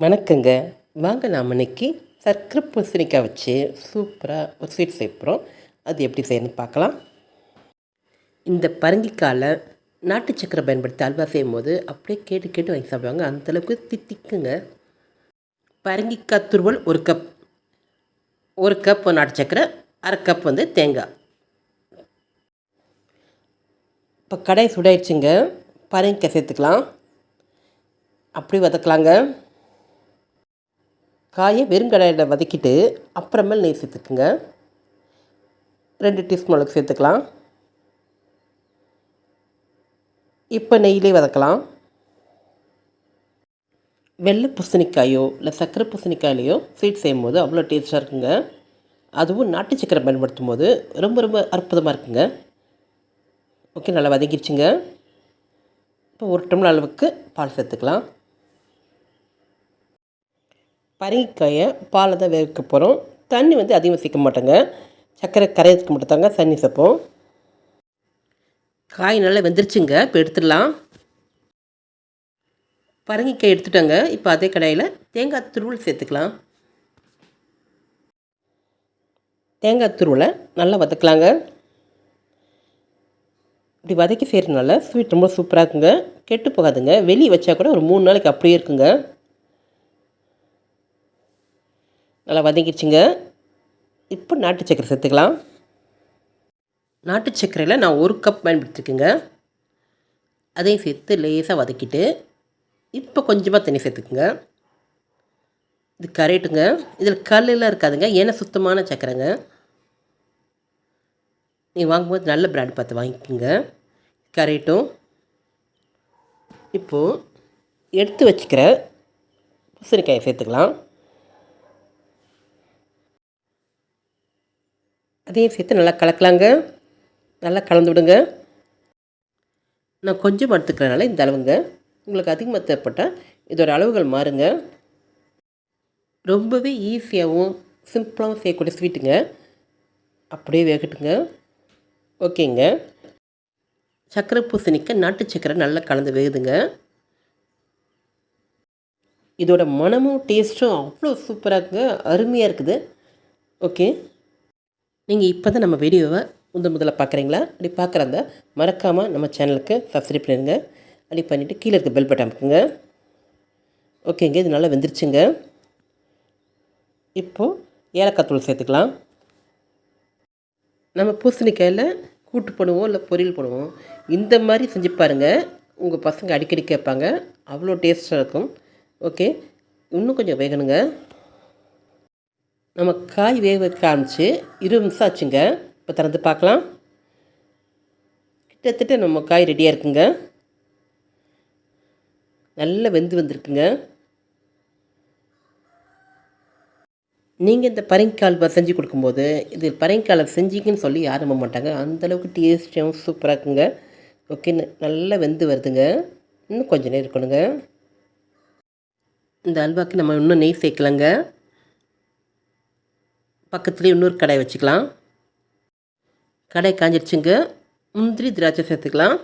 வணக்கங்க. வாங்க நாம் இன்னைக்கு சர்க்கரை பூசணிக்காய் வச்சு சூப்பராக ஒரு ஸ்வீட் செய்கிறோம் அது எப்படி செய்யணும்னு பார்க்கலாம். இந்த பரங்கிக்காயில் நாட்டு சக்கரை பயன்படுத்தி அல்வா செய்யும் போது அப்படியே கேட்டு கேட்டு வாங்கி சாப்பிடுவாங்க. அந்தளவுக்கு தித்திக்குங்க. பரங்கிக்காய் துருவல் ஒரு கப் ஒரு கப் நாட்டு சக்கரை அரை கப் வந்து தேங்காய். இப்போ கடை சுடாயிடுச்சுங்க பரங்கிக்காய் சேர்த்துக்கலாம். அப்படி வதக்கலாங்க. காயை வெறுங்கடாயில் வதக்கிட்டு அப்புறமேல் நெய் சேர்த்துக்குங்க. ரெண்டு டீஸ்பூன் அளவுக்கு சேர்த்துக்கலாம். இப்போ நெய்யிலே வதக்கலாம். வெள்ளை பூசணிக்காயோ இல்லை சர்க்கரை பூசணிக்காயிலையோ ஸ்வீட் செய்யும் போது அவ்வளோ டேஸ்ட்டாக இருக்குங்க. அதுவும் நாட்டு சக்கரை பயன்படுத்தும் போது ரொம்ப ரொம்ப அற்புதமாக இருக்குங்க. ஓகே நல்லா வதங்கிடுச்சுங்க இப்போ ஒரு டம்ளர் அளவுக்கு பால் சேர்த்துக்கலாம். பரங்கிக்காயை பாலை தான் வேக போகிறோம் தண்ணி வந்து அதிகமாக சேர்க்க மாட்டோங்க. சர்க்கரை கரையத்துக்கு மட்டும் தாங்க தண்ணி சேர்ப்போம். காய் நல்லா வெந்துருச்சுங்க. இப்போ எடுத்துடலாம். பரங்கிக்காய் எடுத்துட்டோங்க. இப்போ அதே கடாயில் தேங்காய் துருவல் சேர்த்துக்கலாம். தேங்காய் துருவலை நல்லா வதக்கலாங்க. இப்படி வதக்கி செய்கிறதுனால ஸ்வீட் ரொம்ப சூப்பராக இருக்குங்க. கெட்டு போகாதுங்க. வெளியே வச்சா கூட ஒரு மூணு நாளைக்கு அப்படியே இருக்குங்க. நல்லா வதங்கிடுச்சுங்க. இப்போ நாட்டு சக்கரை சேர்த்துக்கலாம். நாட்டு சர்க்கரையில் நான் ஒரு கப் பயன்படுத்திருக்கேங்க. அதையும் சேர்த்து லேசாக வதக்கிட்டு இப்போ கொஞ்சமாக தண்ணி சேர்த்துக்குங்க. இது கரெக்டுங்க இதில் கல்லெல்லாம் இருக்காதுங்க. ஏன்னா சுத்தமான சக்கரைங்க. நீங்கள் வாங்கும்போது நல்ல பிராண்ட் பார்த்து வாங்கிக்கோங்க. கரெக்டும் இப்போது எடுத்து வச்சுக்கிற பூசணிக்காயை சேர்த்துக்கலாம். அதையும் சேர்த்து நல்லா கலக்கலாங்க. நல்லா கலந்து விடுங்க நான் கொஞ்சம் எடுத்துக்கிறனால இந்த அளவுங்க. உங்களுக்கு அதிகமாக தேவைப்பட்டால் இதோட அளவுகள் மாறுங்க. ரொம்பவே ஈஸியாகவும் சிம்பிளாகவும் செய்யக்கூடிய ஸ்வீட்டுங்க. அப்படியே வேகட்டுங்க. ஓகேங்க. சர்க்கரை பூசணிக்க நாட்டு சர்க்கரை நல்லா கலந்து வேகுதுங்க. இதோட மனமும் டேஸ்ட்டும் அவ்வளோ சூப்பராக இருக்குங்க. அருமையாக இருக்குது. ஓகே. நீங்கள் இப்போ தான் நம்ம வீடியோவை முதல் முதல்ல பார்க்குறீங்களா? அப்படி பார்க்குறாங்க மறக்காமல் நம்ம சேனலுக்கு சப்ஸ்கிரைப் பண்ணிடுங்க. அப்படி பண்ணிவிட்டு கீழே இருக்க பெல் பட்டன் அமுக்குங்க. ஓகேங்க இது நல்லா வெந்துருச்சுங்க. இப்போது ஏலக்காய் தூள் சேர்த்துக்கலாம். நம்ம பூசணிக்காயில் கூட்டு பண்ணுவோம் இல்லை பொரியல் பண்ணுவோம் இந்த மாதிரி செஞ்சு பாருங்கள் உங்கள் பசங்க அடிக்கடி கேட்பாங்க. அவ்வளோ டேஸ்ட்டாக இருக்கும். ஓகே இன்னும் கொஞ்சம் வேகணுங்க. நம்ம காய் வேக வைக்க ஆரம்பிச்சு இருபது நிமிஷம் ஆச்சுங்க. இப்போ திறந்து பார்க்கலாம். கிட்டத்தட்ட நம்ம காய் ரெடியாக இருக்குங்க. நல்லா வெந்து வந்திருக்குங்க. நீங்கள் இந்த பரங்கிக்கால் செஞ்சு கொடுக்கும்போது இது பரங்கிக்காலை செஞ்சிங்கன்னு சொல்லி யாரும் நம்ப மாட்டாங்க. அந்தளவுக்கு டேஸ்டியாகவும் சூப்பராக இருக்குங்க. ஓகே நல்லா வெந்து வருதுங்க. இன்னும் கொஞ்சம் நேரம் இருக்கணுங்க. இந்த அல்வாக்கு நம்ம இன்னும் நெய் சேர்க்கலாங்க. பக்கத்துலேயே இன்னொரு கடை வச்சுக்கலாம். கடை காஞ்சிடுச்சுங்க முந்திரி திராட்சை சேர்த்துக்கலாம்.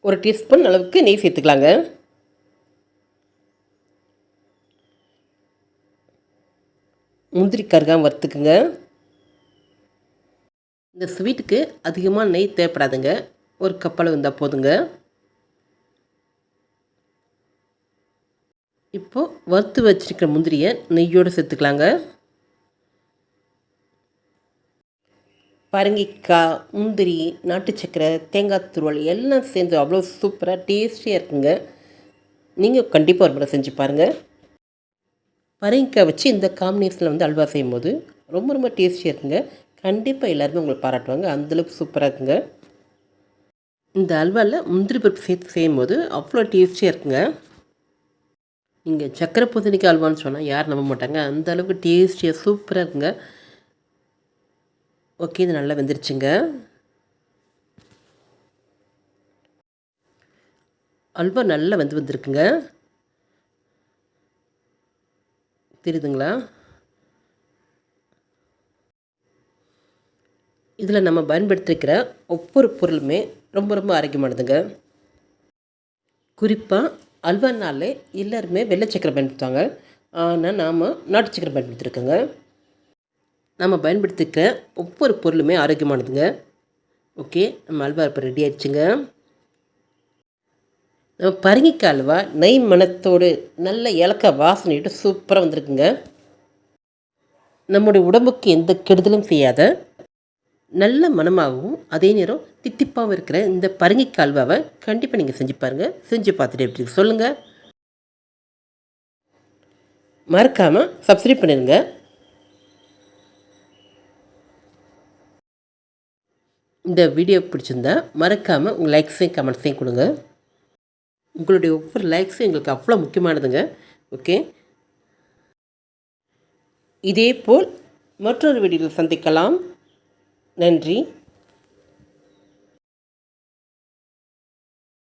ஒரு டீஸ்பூன் அளவுக்கு நெய் சேர்த்துக்கலாங்க. முந்திரி கருகாமல் வறுத்துக்குங்க. இந்த ஸ்வீட்டுக்கு அதிகமாக நெய் தேவைப்படாதுங்க. ஒரு கப்பளவு இருந்தால் போதுங்க. இப்போது வறுத்து வச்சுருக்கிற முந்திரியை நெய்யோடு சேர்த்துக்கலாங்க. பரங்கிக்காய் முந்திரி நாட்டு சக்கரை தேங்காய் துருவல் எல்லாம் சேர்ந்து அவ்வளோ சூப்பராக டேஸ்டியாக இருக்குங்க. நீங்கள் கண்டிப்பாக ஒரு முறை செஞ்சு பாருங்கள் பரங்கிக்காய் வச்சு இந்த காம்பினேஷனில் வந்து அல்வா செய்யும் போது ரொம்ப ரொம்ப டேஸ்டியாக இருக்குங்க. கண்டிப்பாக எல்லாருமே உங்களை பாராட்டுவாங்க. அந்தளவுக்கு சூப்பராக இருக்குங்க. இந்த அல்வாவில் முந்திரி பருப்பு சேர்த்து செய்யும்போது அவ்வளோ டேஸ்டியாக இருக்குங்க. இங்கே சக்கரை பூசணிக்காய் அல்வான்னு சொன்னால் யாரும் நம்ப மாட்டாங்க. அந்த அளவுக்கு டேஸ்டியாக சூப்பராக இருக்குங்க. ஓகே இது நல்லா வெந்துருச்சுங்க. அல்வா நல்லா வந்து வந்திருக்குங்க. தெரியுதுங்களா? இதில் நம்ம பயன்படுத்திருக்கிற ஒவ்வொரு பொருளுமே ரொம்ப ரொம்ப ஆரோக்கியமானதுங்க. குறிப்பாக அல்வானாலே எல்லாருமே வெள்ளை சக்கரை பயன்படுத்துவாங்க. ஆனால் நாம் நாட்டு சக்கரை பயன்படுத்திருக்கோங்க. நம்ம பயன்படுத்திக்க ஒவ்வொரு பொருளுமே ஆரோக்கியமானதுங்க. ஓகே நம்ம அல்வா இப்போ ரெடி ஆயிடுச்சுங்க. நம்ம பரங்கிக்காய் அல்வா நெய் மனத்தோடு நல்ல ஏலக்காய் வாசனையிட்டு சூப்பராக வந்திருக்குங்க. நம்முடைய உடம்புக்கு எந்த கெடுதலும் செய்யாத நல்ல மனமாகவும் அதே நேரம் தித்திப்பாகவும் இருக்கிற இந்த பரங்கிக்காய் அல்வாவை கண்டிப்பாக நீங்கள் செஞ்சு பாருங்கள் செஞ்சு பார்த்துட்டு எப்படி சொல்லுங்கள் மறக்காமல் சப்ஸ்கிரைப் பண்ணிடுங்க. இந்த வீடியோ பிடிச்சிருந்தா மறக்காமல் உங்கள் லைக்ஸையும் கமெண்ட்ஸையும் கொடுங்க. உங்களுடைய ஒவ்வொரு லைக்ஸும் எங்களுக்கு அவ்வளோ முக்கியமானதுங்க. ஓகே இதேபோல் மற்றொரு வீடியோவில் சந்திக்கலாம். நன்றி.